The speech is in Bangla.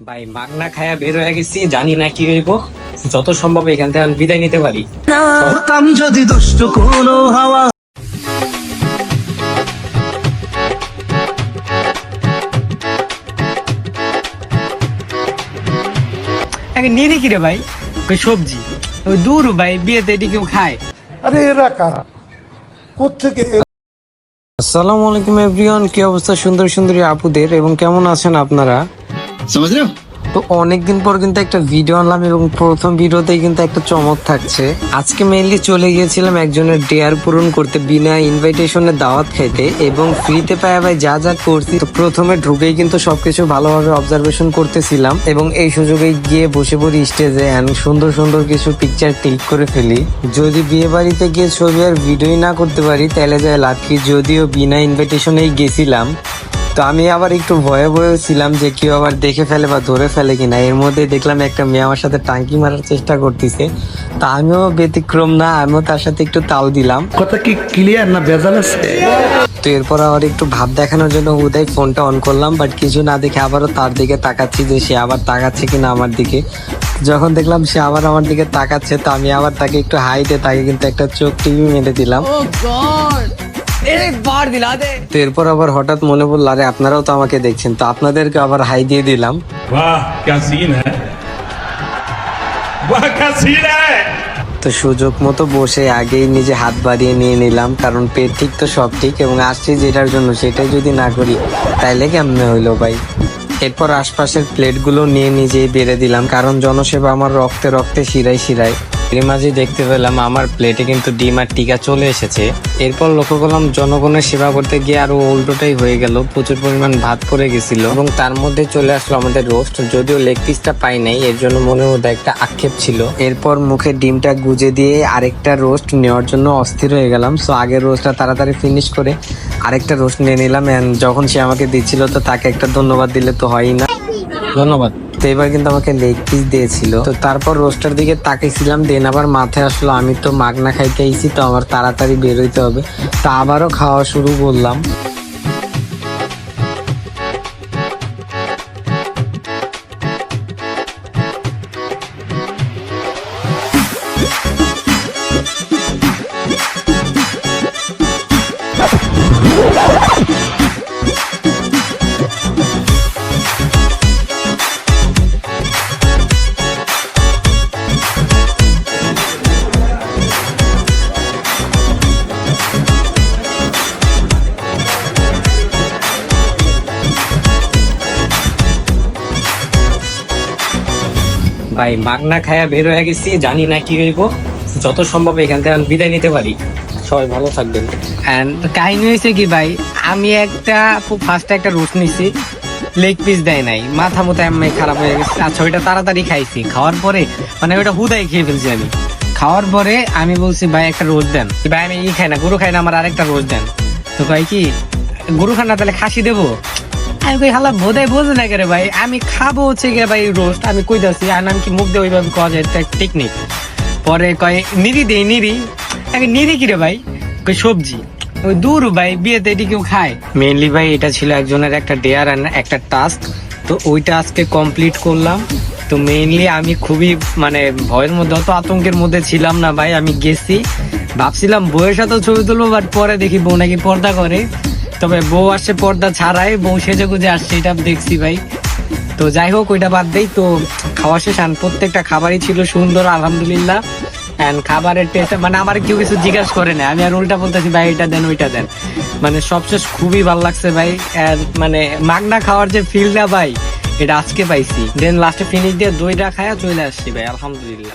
ভাই মাগনা খায়া বের হয়ে গেছি জানি না কি হইব। যত সম্ভব এখান থেকে আমি বিদায় নিতে পারি। হতাম যদি দুষ্ট কোনো হাওয়া। নিয়ে কি রে ভাই ওই সবজি। ওই দূর ভাই বিয়েতে এটি কেউ খায়। আরে এরা কারা? কোথেকে আসসালামু আলাইকুম এভরিওয়ান কি অবস্থা? সুন্দর সুন্দরী আপুদের এবং কেমন আছেন আপনারা? সমাজ তো অনেকদিন পর কিন্তু একটা ভিডিও আনলাম এবং প্রথম ভিডিওতেই কিন্তু একটা চমক থাকছে। আজকে মেইনলি চলে গিয়েছিলাম একজনের ডেয়ার পূরণ করতে বিনা ইনভাইটেশনে দাওয়াত খাইতে এবং ফ্রিতে পায় ভাই যা যা করছি, তো প্রথমে ঢুকেই কিন্তু সবকিছু ভালোভাবে অবজারভেশন করতেছিলাম এবং এই সুযোগে গিয়ে বসে পড়ি স্টেজে অ্যান্ড সুন্দর সুন্দর কিছু পিকচার ক্লিক করে ফেলি। যদি বিয়ে বাড়িতে গিয়ে ছবি আর ভিডিওই না করতে পারি, তাহলে যায় লাকি যদিও বিনা ইনভাইটেশনেই গেছিলাম তো আমি আবার একটু ভয়ে ভয়ে ছিলাম যে কেউ আবার দেখে ফেলে বা ধরে ফেলে কিনা। এর মধ্যে দেখলাম একটা মেয়ে আমার সাথে টাঙ্কি মারার চেষ্টা করতেছে। তা আমিও ব্যতিক্রম না আমিও তার সাথে একটু তাও দিলাম। কথা কি ক্লিয়ার না ভেজাল আছে? তো এরপর আবার একটু ভাব দেখানোর জন্য উদয় ফোনটা অন করলাম বাট কিছু না দেখে আবারও তার দিকে তাকাচ্ছি যে সে আবার তাকাচ্ছে কিনা আমার দিকে। যখন দেখলাম সে আবার আমার দিকে তাকাচ্ছে তো আমি আবার তাকে একটু হাই দিয়ে তাকে কিন্তু একটা চোখ টিভি মেরে দিলাম। এরপর আবার হঠাৎ মনে পড়ল আরে আপনারাও তো আমাকে দেখছেন তো আপনাদেরকে আবার হাই দিয়ে দিলাম। তো সুযোগ মতো বসে আগেই নিজে হাত বাড়িয়ে নিয়ে নিলাম কারণ পেট ঠিক তো সব ঠিক এবং আসছি যেটার জন্য সেটাই যদি না করি তাইলে কেমনে হইল ভাই? এরপর আশপাশের প্লেটগুলো নিয়ে নিজেই বেড়ে দিলাম কারণ জনসেবা আমার রক্তে রক্তে শিরায় শিরায়। এর মাঝে দেখতে পেলাম আমার প্লেটে কিন্তু ডিম আর টিকা চলে এসেছে। এরপর লক্ষ্য করলাম জনগণের সেবা করতে গিয়ে আরও উল্টোটাই হয়ে গেল, প্রচুর পরিমাণ ভাত পড়ে গেছিল এবং তার মধ্যে চলে আসলো আমাদের রোস্ট যদিও লেগ পিসটা পাই নাই, এর জন্য মনের মধ্যে একটা আক্ষেপ ছিল। এরপর মুখে ডিমটা গুজে দিয়ে আরেকটা রোস্ট নেওয়ার জন্য অস্থির হয়ে গেলাম সো আগের রোস্টটা তাড়াতাড়ি ফিনিশ করে আরেকটা রোস্ট নিয়ে নিলাম, and যখন সে আমাকে দিচ্ছিল, তো তাকে একটা ধন্যবাদ দিলে তো হয়ই না। ধন্যবাদ। তো এবার কিন্তু আমাকে লেগ পিস দিয়েছিল। তো তারপর রোস্টার দিকে তাকিয়েছিলাম দেন আবার মাথায় আসলো, আমি তো মাগনা খাইতে আইছি, তো আমার তাড়াতাড়ি বেরোইতে হবে। তো আবারও খাওয়া শুরু করলাম। ভাই মাগনা খায়া বের হয়ে গেছি জানি না কি হইব। যত সম্ভব এখান থেকে আমি বিদায় নিতে পারি। সবাই ভালো থাকবেন। কাহিনী হয়েছে কি ভাই আমি একটা ফার্স্টে একটা রোস্ট নিছি। লেগ পিস দেয় নাই মাথা মতো এমনি খারাপ হয়ে গেছে। আচ্ছা ওইটা তাড়াতাড়ি খাইছি। খাওয়ার পরে মানে ওইটা হুদাই খেয়ে ফেলছি আমি। খাওয়ার পরে আমি বলছি ভাই একটা রোজ দেন। ভাই আমি ই খাই না গরু খাই না আমার আরেকটা রোজ দেন। তো ভাই কি গরু খান না তাহলে খাসি দেবো? আমি কই, হালা না করে ভাই? আমি খাব হচ্ছে ভাই রোস্ট আমি কই যাচ্ছি আর আমি কি মুখ দিয়ে ওইভাবে খাওয়া যায়? পরে কয়, নিরি নিরি। আগে নিরি কি রে ভাই? কই সবজি। ওই দূর ভাই, বিয়েতে এটি কেউ খায়? মেইনলি ভাই, এটা ছিল একজনের একটা ডেয়ার আর একটা টাস্ক তো ওইটা আজকে কমপ্লিট করলাম। তো মেইনলি আমি খুবই মানে ভয়ের মধ্যে, অত আতঙ্কের মধ্যে ছিলাম না ভাই, আমি গেছি। ভাবছিলাম বউয়ের সাথেও ছবি তুলবো বাট পরে দেখি বউ নাকি পর্দা করে। তবে বউ আসছে পর্দা ছাড়াই, বউ সেজে গুজে আসছে, এটা দেখছি ভাই। তো যাই হোক, ওইটা বাদ দেই। তো খাওয়া শেষ and প্রত্যেকটা খাবারই ছিল সুন্দর, আলহামদুলিল্লাহ। খাবারের টেস্ট মানে আমার কেউ কিছু জিজ্ঞাসা করে না। আমি আর উল্টা বলতেছি, ভাই, এটা দেন, ওইটা দেন। মানে সবশেষ খুবই ভালো লাগছে ভাই। মানে মাগনা খাওয়ার যে ফিলটা ভাই, এটা আজকে পাইছি। দেন লাস্টে ফিনিশ দিয়ে দইটা খায়া চলে আসছি ভাই, আলহামদুলিল্লাহ।